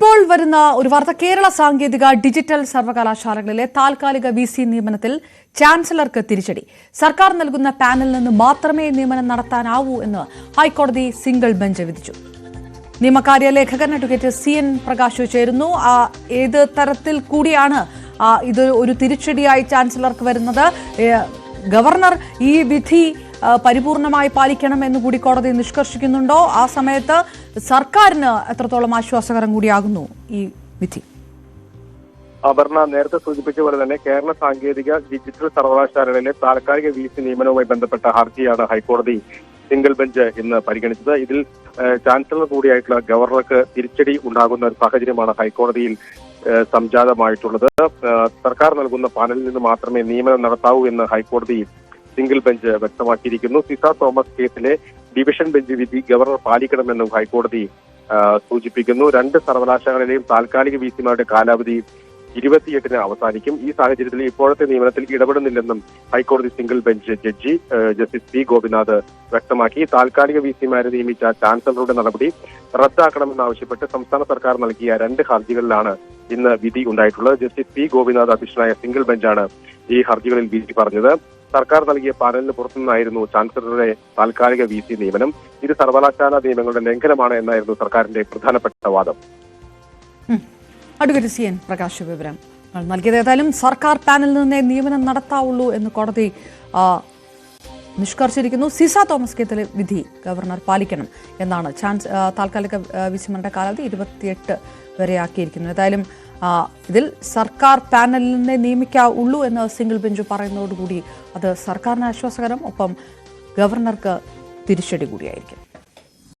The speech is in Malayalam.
ഇപ്പോൾ വരുന്ന ഒരു വാർത്ത കേരള സാങ്കേതിക ഡിജിറ്റൽ സർവകലാശാലകളിലെ താൽക്കാലിക വി സി നിയമനത്തിൽ ചാൻസലർക്ക് തിരിച്ചടി. സർക്കാർ നൽകുന്ന പാനലിൽ നിന്ന് മാത്രമേ നിയമനം നടത്താനാവൂ എന്ന് ഹൈക്കോടതി സിംഗിൾ ബെഞ്ച് വിധിച്ചു. നിയമകാര്യ ലേഖകൻ അഡ്വക്കേറ്റ് സി എൻ പ്രകാശ് ചേരുന്നു. ഏത് തരത്തിൽ കൂടിയാണ് ഇത് ഒരു തിരിച്ചടിയായി ചാൻസലർക്ക് വരുന്നത്? ഗവർണർ ഈ വിധി പരിപൂർണമായി പാലിക്കണം എന്ന് കൂടി കോടതി നിഷ്കർഷിക്കുന്നുണ്ടോ? ആ സമയത്ത് സർക്കാരിന് എത്രത്തോളം ആശ്വാസകരം കൂടിയാകുന്നു ഈ വിധി? അപർണ നേരത്തെ സൂചിപ്പിച്ച പോലെ തന്നെ കേരള സാങ്കേതിക ഡിജിറ്റൽ സർവകലാശാലകളിലെ താൽക്കാലിക വി സി നിയമനവുമായി ബന്ധപ്പെട്ട ഹർജിയാണ് ഹൈക്കോടതി സിംഗിൾ ബെഞ്ച് ഇന്ന് പരിഗണിച്ചത്. ഇതിൽ ചാൻസലർ കൂടിയായിട്ടുള്ള ഗവർണർക്ക് തിരിച്ചടി ഉണ്ടാകുന്ന ഒരു സാഹചര്യമാണ് ഹൈക്കോടതിയിൽ സംജാതമായിട്ടുള്ളത്. സർക്കാർ നൽകുന്ന പാനലിൽ നിന്ന് മാത്രമേ നിയമനം നടത്താവൂ എന്ന് ഹൈക്കോടതി സിംഗിൾ ബെഞ്ച് വ്യക്തമാക്കിയിരിക്കുന്നു. സിസ തോമസ് കേസിലെ ഡിവിഷൻ ബെഞ്ച് വിധി ഗവർണർ പാലിക്കണമെന്നും ഹൈക്കോടതി സൂചിപ്പിക്കുന്നു. രണ്ട് സർവകലാശാലകളിലെയും താൽക്കാലിക വി സിമാരുടെ കാലാവധി ഇരുപത്തിയെട്ടിന് അവസാനിക്കും. ഈ സാഹചര്യത്തിൽ ഇപ്പോഴത്തെ നിയമനത്തിൽ ഇടപെടുന്നില്ലെന്നും ഹൈക്കോടതി single bench judge justice P Gopinath വ്യക്തമാക്കി. താൽക്കാലിക വി സിമാരെ നിയമിച്ച ചാൻസലറുടെ നടപടി റദ്ദാക്കണമെന്നാവശ്യപ്പെട്ട് സംസ്ഥാന സർക്കാർ നൽകിയ രണ്ട് ഹർജികളിലാണ് ഇന്ന് വിധി ഉണ്ടായിട്ടുള്ളത്. ജസ്റ്റിസ് പി ഗോപിനാഥ് അധ്യക്ഷനായ സിംഗിൾ ബെഞ്ചാണ് ഈ ഹർജികളിൽ വിധി പറഞ്ഞത്. സർക്കാർ നൽകിയ പാനലിന് പുറത്തുനിന്നായിരുന്നു ചാൻസലറുടെ താൽക്കാലിക വി സി നിയമനം. ഇത് സർവകലാശാല നിയമങ്ങളുടെ ലംഘനമാണ് എന്നായിരുന്നു സർക്കാരിന്റെ പ്രധാനപ്പെട്ട വാദം. അഡ്വക്കേറ്റ് വിവരം. നൽകിയത് ഏതായാലും സർക്കാർ പാനലിൽ നിന്നേ നിയമനം നടത്താവുള്ളൂ എന്ന് കോടതി നിഷ്കർഷിച്ചിരിക്കുന്നു. സിസ തോമസ് കേസിലെ വിധി ഗവർണർ പാലിക്കണം എന്നാണ് ചാൻസ് താൽക്കാലിക വിസിമന്റെ കാലാവധി ഇരുപത്തിയെട്ട് വരെയാക്കിയിരിക്കുന്നു ഏതായാലും ആ, ഇതിൽ സർക്കാർ പാനലിനെ നിയമിക്കാവുള്ളൂ എന്ന് സിംഗിൾ ബെഞ്ച് പറയുന്നതോടുകൂടി അത് സർക്കാരിന് ആശ്വാസകരം. ഒപ്പം ഗവർണർക്ക് തിരിച്ചടി കൂടിയായിരിക്കും.